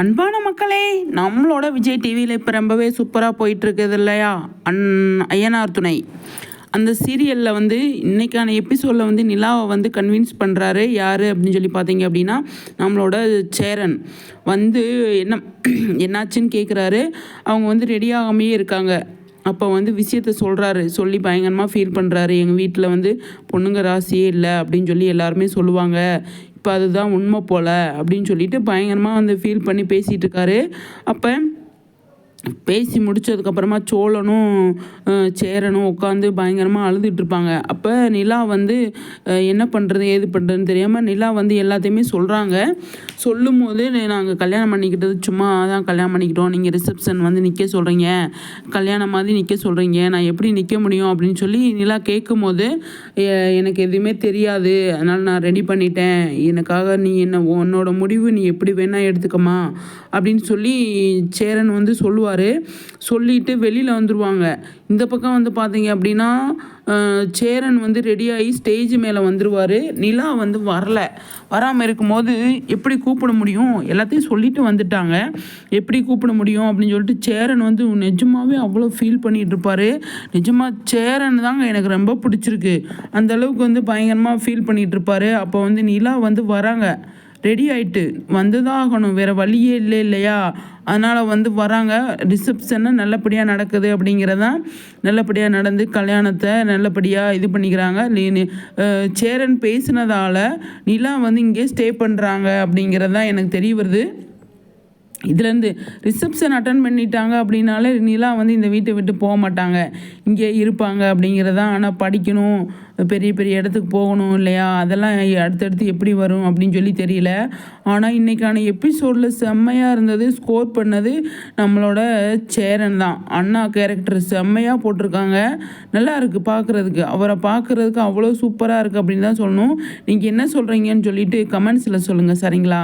அன்பான மக்களே நம்மளோட விஜய் டிவியில் இப்போ ரொம்பவே சூப்பராக போயிட்டுருக்குது இல்லையா? அன் ஐயனார் துணை. அந்த சீரியலில் வந்து இன்றைக்கான எபிசோடில் வந்து நிலாவை வந்து கன்வின்ஸ் பண்ணுறாரு யார் அப்படின்னு சொல்லி பார்த்தீங்க அப்படின்னா நம்மளோட சேரன். வந்து என்ன என்னாச்சுன்னு கேட்குறாரு அவங்க வந்து ரெடியாகாமையே இருக்காங்க. அப்போ வந்து விஷயத்த சொல்கிறாரு சொல்லி பயங்கரமாக ஃபீல் பண்ணுறாரு எங்கள் வீட்டில் வந்து பொண்ணுங்க ராசியே இல்லை அப்படின்னு சொல்லி எல்லாருமே சொல்லுவாங்க. இப்போ அதுதான் உண்மை போல் அப்படின்னு சொல்லிட்டு பயங்கரமாக வந்து ஃபீல் பண்ணி பேசிகிட்டு இருக்காரு. அப்போ பேசி முடிச்சதுக்கப்புறமா சோழனும் சேரனும் உட்காந்து பயங்கரமாக அழுதுகிட்ருப்பாங்க அப்போ நிலா வந்து என்ன பண்ணுறது ஏது பண்ணுறதுன்னு தெரியாமல் நிலா வந்து எல்லாத்தையுமே சொல்கிறாங்க சொல்லும் போது நாங்கள் கல்யாணம் பண்ணிக்கிட்டது சும்மா தான் கல்யாணம் பண்ணிக்கிட்டோம். நீங்கள் ரிசப்ஷன் வந்து நிற்க சொல்கிறீங்க கல்யாணம் மாதிரி நிற்க சொல்கிறீங்க நான் எப்படி நிற்க முடியும் அப்படின்னு சொல்லி நிலா கேட்கும் போது எனக்கு எதுவுமே தெரியாது. அதனால் நான் ரெடி பண்ணிட்டேன். எனக்காக நீ என்ன உன்னோட முடிவு நீ எப்படி வேணால் எடுத்துக்கமா அப்படின்னு சொல்லி சேரன் வந்து சொல்லுவார் சொல்லிட்டு வெளியில் வந்துடுவாங்க இந்த பக்கம் வந்து பார்த்தீங்க அப்படின்னா சேரன் வந்து ரெடியாகி ஸ்டேஜ் மேலே வந்துடுவார் நிலா வந்து வரல. வராமல் இருக்கும்போது எப்படி கூப்பிட முடியும்? எல்லாத்தையும் சொல்லிட்டு வந்துட்டாங்க. எப்படி கூப்பிட முடியும் அப்படின்னு சொல்லிட்டு சேரன் வந்து நிஜமாவே அவ்வளோ ஃபீல் பண்ணிகிட்டு இருப்பார். நிஜமாக சேரன் தாங்க எனக்கு ரொம்ப பிடிச்சிருக்கு. அந்த அளவுக்கு வந்து பயங்கரமாக ஃபீல் பண்ணிகிட்டு இருப்பார். அப்போ வந்து நிலா வந்து வராங்க. ரெடி ஆகிட்டு வந்து தான் ஆகணும் வேறு வழியே இல்லை இல்லையா? அதனால் வந்து வராங்க. ரிசப்ஷனை நல்லபடியாக நடக்குது அப்படிங்கிறதான் நல்லபடியாக நடந்து கல்யாணத்தை நல்லபடியாக இது பண்ணிக்கிறாங்க. சேரன் பேசினதால நிலா வந்து இங்கே ஸ்டே பண்ணுறாங்க அப்படிங்கிறது தான் எனக்கு தெரிய வருது. இதுலேருந்து ரிசப்ஷன் அட்டன் பண்ணிட்டாங்க அப்படின்னாலே நிலா வந்து இந்த வீட்டை விட்டு போக மாட்டாங்க. இங்கே இருப்பாங்க அப்படிங்கிறதான் ஆனால் படிக்கணும் பெரிய பெரிய இடத்துக்கு போகணும் இல்லையா? அதெல்லாம் அடுத்தடுத்து எப்படி வரும் அப்படின்னு சொல்லி தெரியல. ஆனால் இன்றைக்கான எபிசோடில் செம்மையாக இருந்தது ஸ்கோர் பண்ணது நம்மளோட சேரன் தான். அண்ணா கேரக்டர் செம்மையாக போட்டிருக்காங்க. நல்லா இருக்குது பார்க்குறதுக்கு அவரை பார்க்குறதுக்கு அவ்வளோ சூப்பராக இருக்குது அப்படின்னு தான் சொல்லணும். நீங்கள் என்ன சொல்கிறீங்கன்னு சொல்லிட்டு கமெண்ட்ஸில் சொல்லுங்கள் சரிங்களா?